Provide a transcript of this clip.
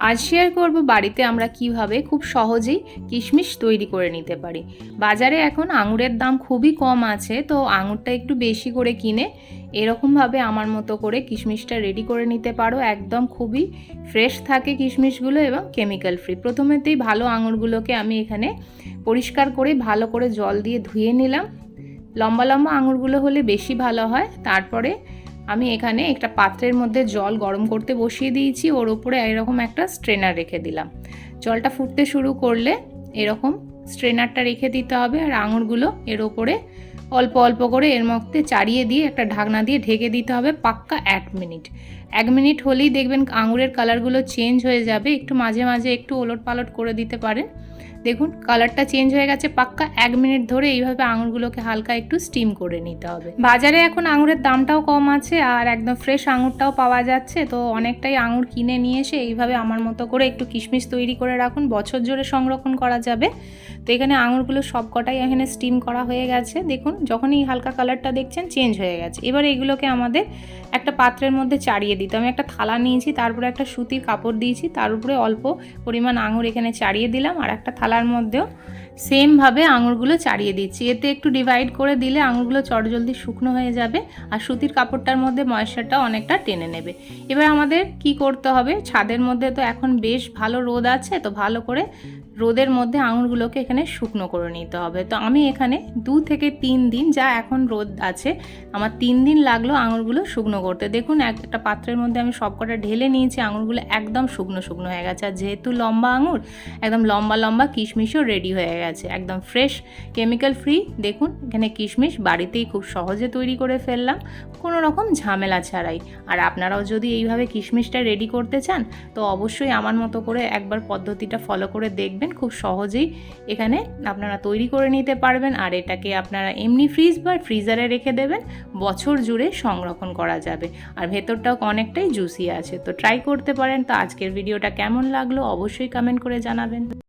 আজ শেয়ার করব বাড়িতে আমরা কীভাবে খুব সহজেই কিশমিশ তৈরি করে নিতে পারি। বাজারে এখন আঙুরের দাম খুবই কম আছে, তো আঙুরটা একটু বেশি করে কিনে এরকমভাবে আমার মতো করে কিশমিশটা রেডি করে নিতে পারো। একদম খুবই ফ্রেশ থাকে কিশমিশগুলো এবং কেমিক্যাল ফ্রি প্রথমেতেই ভালো আঙুরগুলোকে আমি এখানে পরিষ্কার করে ভালো করে জল দিয়ে ধুয়ে নিলাম। লম্বা লম্বা আঙুরগুলো হলে বেশি ভালো হয়, তারপরে আমি এখানে একটা পাত্রের মধ্যে জল গরম করতে বসিয়ে দিয়েছি, ওর ওপরে এরকম একটা স্ট্রেনার রেখে দিলাম। জলটা ফুটতে শুরু করলে এরকম স্ট্রেনারটা রেখে দিতে হবে আর আঙুরগুলো এর ওপরে অল্প অল্প করে এর মধ্যে চাড়িয়ে দিয়ে একটা ঢাকনা দিয়ে ঢেকে দিতে হবে পাক্কা এক মিনিট। এক মিনিট হলেই দেখবেন আঙুরের কালারগুলো চেঞ্জ হয়ে যাবে। একটু মাঝে মাঝে একটু ওলট পালট করে দিতে পারেন। দেখুন, কালারটা চেঞ্জ হয়ে গেছে পাক্কা এক মিনিট ধরে এইভাবে আঙুরগুলোকে হালকা একটু স্টিম করে নিতে হবে। বাজারে এখন আঙুরের দামটাও কম আছে আর একদম ফ্রেশ আঙুরটাও পাওয়া যাচ্ছে। তো অনেকটাই আঙুর কিনে নিয়ে এসে এইভাবে আমার মতো করে একটু কিশমিশ তৈরি করে রাখুন। বছর জুড়ে সংরক্ষণ করা যাবে। তো এখানে আঙুরগুলো সব কটাই এখানে স্টিম করা হয়ে গেছে। দেখুন, যখনই হালকা কালারটা দেখছেন, চেঞ্জ হয়ে গেছে। এবার এগুলোকে আমাদের একটা পাত্রের মধ্যে চাড়িয়ে দিতে আমি একটা থালা নিয়েছি তারপরে একটা সুতির কাপড় দিয়েছি, তার উপরে অল্প পরিমাণ আঙুর এখানে চাড়িয়ে দিলাম, আর একটা থালার মধ্যেও সেমভাবে আঙুরগুলো চাড়িয়ে দিচ্ছি। এতে একটু ডিভাইড করে দিলে আঙুরগুলো চটজলদি শুকনো হয়ে যাবে আর সুতির কাপড়টার মধ্যে ময়েশ্চারটা অনেকটা টেনে নেবে। এবার আমাদের কি করতে হবে? ছাদের মধ্যে তো এখন বেশ ভালো রোদ আছে, তো ভালো করে রোদের মধ্যে আঙুরগুলোকে এখানে শুকনো করে নিতে হবে। তো আমি এখানে দু থেকে তিন দিন যা এখন রোদ আছে, আমার তিন দিন লাগল আঙুরগুলো শুকনো করতে। দেখুন এক একটা পাত্রের মধ্যে আমি সবকটা ঢেলে নিয়েছি, আঙুরগুলো একদম শুকনো শুকনো হয়ে গেছে। আর যেহেতু লম্বা আঙুর, একদম লম্বা লম্বা কিশমিশও রেডি হয়ে গেছে। একদম ফ্রেশ কেমিক্যাল ফ্রি দেখুন, এখানে কিশমিশ বাড়িতেই খুব সহজে তৈরি করে ফেললাম, কোনো রকম ঝামেলা ছাড়াই। আর আপনারাও যদি এইভাবে কিশমিশটা রেডি করতে চান, তো অবশ্যই আমার মতো করে একবার পদ্ধতিটা ফলো করে দেখবেন, খুব সহজেই এখানে আপনারা তৈরি করে নিতে পারবেন। আর এটাকে আপনারা এমনি ফ্রিজ বা ফ্রিজারে রেখে দেবেন, বছর জুড়ে সংরক্ষণ করা যাবে। আর ভেতরটাও অনেকটাই জুসি আছে। তো ট্রাই করতে পারেন। তো আজকের ভিডিওটা কেমন লাগল? অবশ্যই কমেন্ট করে জানাবেন।